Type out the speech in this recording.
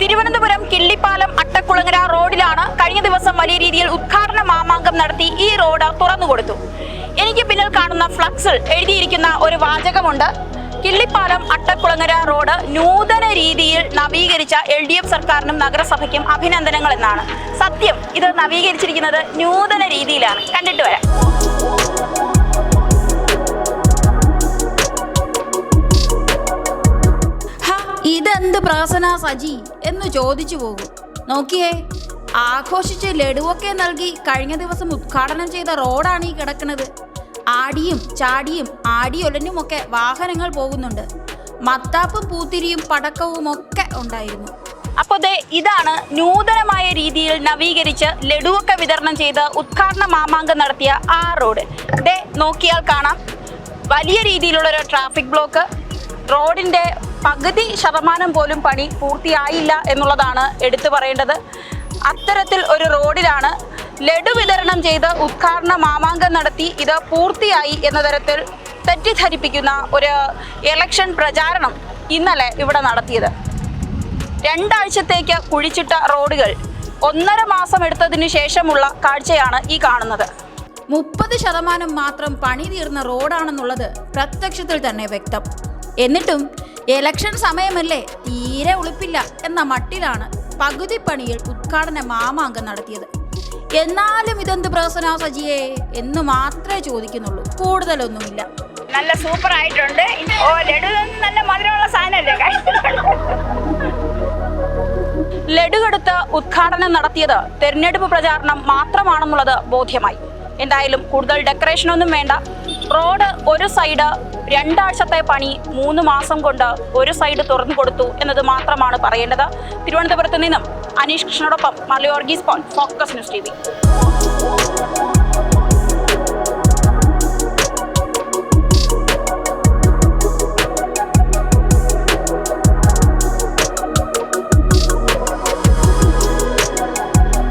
തിരുവനന്തപുരം കിള്ളിപ്പാലം അട്ടക്കുളങ്ങര റോഡിലാണ് കഴിഞ്ഞ ദിവസം വലിയ രീതിയിൽ ഉദ്ഘാടന മാമാങ്കം നടത്തി ഈ റോഡ് തുറന്നുകൊടുത്തു എനിക്ക് പിന്നിൽ കാണുന്ന ഫ്ലക്സിൽ എഴുതിയിരിക്കുന്ന ഒരു വാചകമുണ്ട്. കിള്ളിപ്പാലം അട്ടക്കുളങ്ങര റോഡ് നൂതന രീതിയിൽ നവീകരിച്ച എൽ ഡി എഫ് സർക്കാരിനും നഗരസഭയ്ക്കും അഭിനന്ദനങ്ങൾ എന്നാണ്. സത്യം ഇത് നവീകരിച്ചിരിക്കുന്നത് നൂതന രീതിയിലാണ്. കണ്ടിട്ട് വരാം. ഇതെന്ത് പ്രാസനാ സജി? എന്ന് ചോദിച്ചു പോകും. നോക്കിയേ ആഘോഷിച്ച് ലഡുവൊക്കെ നൽകി കഴിഞ്ഞ ദിവസം ഉദ്ഘാടനം ചെയ്ത റോഡാണ് ഈ കിടക്കുന്നത്. ആടിയും ചാടിയും ആടിയൊലനുമൊക്കെ വാഹനങ്ങൾ പോകുന്നുണ്ട്. മത്താപ്പും പൂത്തിരിയും പടക്കവും ഒക്കെ ഉണ്ടായിരുന്നു. അപ്പോ ദേ ഇതാണ് നൂതനമായ രീതിയിൽ നവീകരിച്ച് ലഡുവൊക്കെ വിതരണം ചെയ്ത് ഉദ്ഘാടന മാമാങ്കം നടത്തിയ ആ റോഡ്. ദേ നോക്കിയാൽ കാണാം. വലിയ രീതിയിലുള്ള ഒരു ട്രാഫിക് ബ്ലോക്ക്. റോഡിന്റെ പകുതി ശതമാനം പോലും പണി പൂർത്തിയായില്ല എന്നുള്ളതാണ് എടുത്തു പറയേണ്ടത്. അത്തരത്തിൽ ഒരു റോഡിലാണ് ലഡു വിതരണം ചെയ്ത് ഉദ്ഘാടന മാമാങ്കം നടത്തി ഇത് പൂർത്തിയായി എന്ന തരത്തിൽ തെറ്റിദ്ധരിപ്പിക്കുന്ന ഒരു ഇലക്ഷൻ പ്രചാരണം ഇന്നലെ ഇവിടെ നടത്തിയത്. രണ്ടാഴ്ചത്തേക്ക് കുഴിച്ചിട്ട റോഡുകൾ ഒന്നര മാസം എടുത്തതിന് ശേഷമുള്ള കാഴ്ചയാണ് ഈ കാണുന്നത്. മുപ്പത് ശതമാനം മാത്രം പണി തീർന്ന റോഡാണെന്നുള്ളത് പ്രത്യക്ഷത്തിൽ തന്നെ വ്യക്തം. എന്നിട്ടും ഇലക്ഷൻ സമയമല്ലേ? തീരെ ഉളുപ്പില്ല എന്ന മട്ടിലാണ് പകുതി പണിയിൽ ഉദ്ഘാടന മാമാങ്കം നടത്തിയത്. എന്നാലും ഇതെന്ത് പ്രസനാ സജിയെ? എന്ന് മാത്രമേ ചോദിക്കുന്നുള്ളൂ. കൂടുതലൊന്നുമില്ല. നല്ല സൂപ്പർ ആയിട്ടുണ്ട്. ഓ ലഡു നല്ല മധുരമുള്ള സാധനമല്ലേ? ലഡുകെടുത്ത് ഉദ്ഘാടനം നടത്തിയത് തെരഞ്ഞെടുപ്പ് പ്രചാരണം മാത്രമാണെന്നുള്ളത് ബോധ്യമായി. എന്തായാലും കൂടുതൽ ഡെക്കറേഷൻ ഒന്നും വേണ്ട. റോഡ് ഒരു സൈഡ് രണ്ടാഴ്ചത്തെ പണി മൂന്ന് മാസം കൊണ്ട് ഒരു സൈഡ് തുറന്നു കൊടുത്തു എന്നത് മാത്രമാണ് പറയേണ്ടത്. തിരുവനന്തപുരത്ത് നിന്നും അനീഷ് കൃഷ്ണനോടൊപ്പം മലയോർഗീസ് പോൺ ഫോക്കസ് ന്യൂസ് ടി